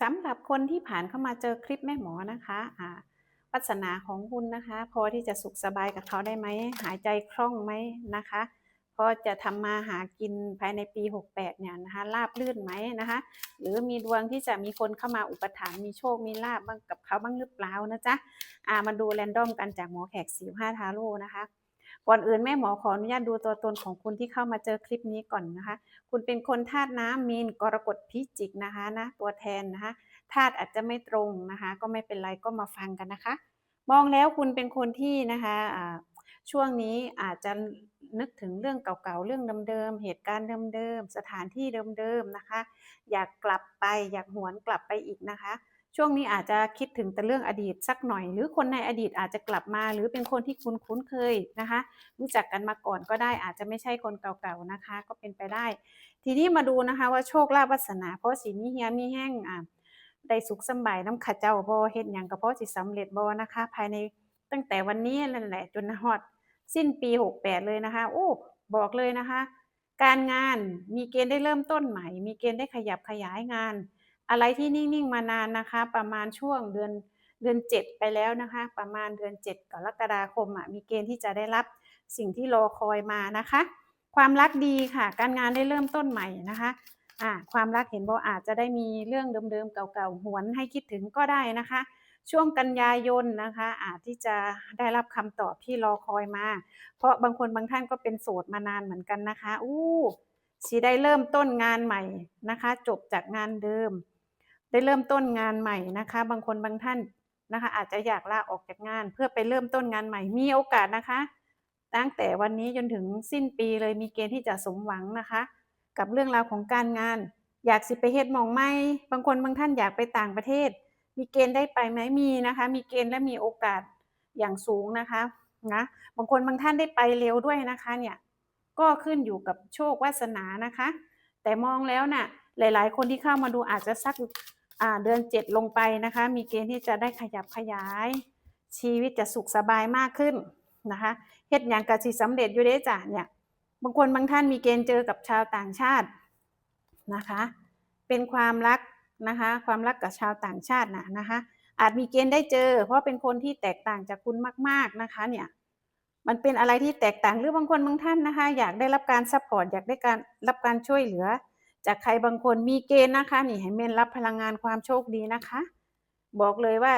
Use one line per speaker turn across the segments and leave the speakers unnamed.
สำหรับคนที่ผ่านเข้ามาเจอคลิปแม่หมอนะคะอ่าวาสนาของคุณนะคะ พอที่จะสุขสบายกับเขาได้ไหม หายใจคล่องไหมนะคะพอจะทำมาหากินภายในปี 68 เนี่ยนะคะราบลื่นไหมนะคะ หรือมีดวงที่จะมีคนเข้ามาอุปถัมภ์มีโชคมีลาบบ้างกับเขาบ้างหรือเปล่านะจ๊ะอ่ามาดูแรนดอมกันจากหมอแขก45ทาโร่นะคะ ก่อนอื่นแม่หมอขออนุญาตดูตัวตนของคุณที่เข้ามาเจอคลิปนี้ก่อนนะคะ คุณเป็นคนธาตุน้ำมีนกรกฎพิจิกนะคะนะตัวแทนนะคะธาตุอาจจะไม่ตรงนะคะ ก็ไม่เป็นไรก็มาฟังกันนะคะ มองแล้วคุณเป็นคนที่นะคะช่วงนี้อาจจะนึกถึงเรื่องเก่าๆ เรื่องเดิมๆ เหตุการณ์เดิมๆ สถานที่เดิมๆ นะคะ อยากกลับไป อยากหวนกลับไปอีกนะคะ ช่วงนี้อาจจะคิดถึงแต่เรื่องอดีตสักหน่อย หรือคนในอดีตอาจจะกลับมา หรือเป็นคนที่คุณคุ้นเคยนะคะ รู้จักกันมาก่อนก็ได้อาจจะไม่ใช่คนเก่าๆนะคะ ก็เป็นไปได้ ทีนี้มาดูนะคะว่าโชคลาภวาสนา เพราะสีมีเฮียมีแห้งอ่าได้สุขสบายน้ำขาเจ้าบ่เฮ็ดหยังก็เพาะสิสำเร็จบ่นะคะ ภายในตั้งแต่วันนี้นั่นแหละจนฮอดสิ้นปี 68 เลยนะคะ โอ้ บอกเลยนะคะ การงานมีเกณฑ์ได้เริ่มต้นใหม่ มีเกณฑ์ได้ขยับขยายงาน อะไรที่นิ่งๆมานานนะคะ ประมาณช่วงเดือนเดือน 7 ไปแล้วนะคะ ประมาณเดือน 7กรกฎาคมอะมีเกณฑ์ที่จะได้รับสิ่งที่รอคอยมานะคะ ความรักดีค่ะ การงานได้เริ่มต้นใหม่นะคะอ่าความรักเห็นบอกอาจจะได้มีเรื่องเดิมๆเก่าๆหวนให้คิดถึงก็ได้นะคะ ช่วงกันยายนนะคะ อาจที่จะได้รับคำตอบที่รอคอยมา เพราะบางคนบางท่านก็เป็นโสดมานานเหมือนกันนะคะอู้สิได้เริ่มต้นงานใหม่นะคะ จบจากงานเดิม ได้เริ่มต้นงานใหม่นะคะ บางคนบางท่านนะคะ อาจจะอยากลาออกจากงาน เพื่อไปเริ่มต้นงานใหม่มีโอกาสนะคะ ตั้งแต่วันนี้จนถึงสิ้นปีเลยมีเกณฑ์ที่จะสมหวังนะคะ กับเรื่องราวของการงาน อยากสิไปเฮ็ดมองไม่บางคนบางท่านอยากไปต่างประเทศ มีเกณฑ์ได้ไปไหมมีนะคะ มีเกณฑ์และมีโอกาสอย่างสูงนะคะนะบางคนบางท่านได้ไปเร็วด้วยนะคะเนี่ยก็ขึ้นอยู่กับโชควาสนานะคะ แต่มองแล้วน่ะหลาย ๆ คนที่เข้ามาดูอาจจะสัก อ่าเดือนเจ็ดลงไปนะคะ มีเกณฑ์ที่จะได้ขยับขยาย ชีวิตจะสุขสบายมากขึ้นนะคะเฮ็ดอย่างกะสิสำเร็จอยู่เด้จ้ะเนี่ยบางคนบางท่านมีเกณฑ์เจอกับชาวต่างชาตินะคะ เป็นความรักนะคะ ความรักกับชาวต่างชาตินะนะคะ อาจมีเกณฑ์ได้เจอ เพราะเป็นคนที่แตกต่างจากคุณมาก ๆนะคะเนี่ยมันเป็นอะไรที่แตกต่างหรือบางคนบางท่านนะคะ อยากได้รับการซัพพอร์ตอยากได้การรับการช่วยเหลือ จากใครบางคนมีเกณฑ์นะคะ นี่ให้เมนรับพลังงานความโชคดีนะคะ บอกเลยว่า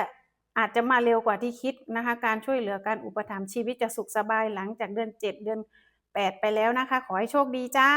อาจจะมาเร็วกว่าที่คิดนะคะ การช่วยเหลือการอุปถัมภ์ชีวิตจะสุขสบายหลังจากเดือน 7 เดือน 8 ไปแล้วนะคะ ขอให้โชคดีจ้า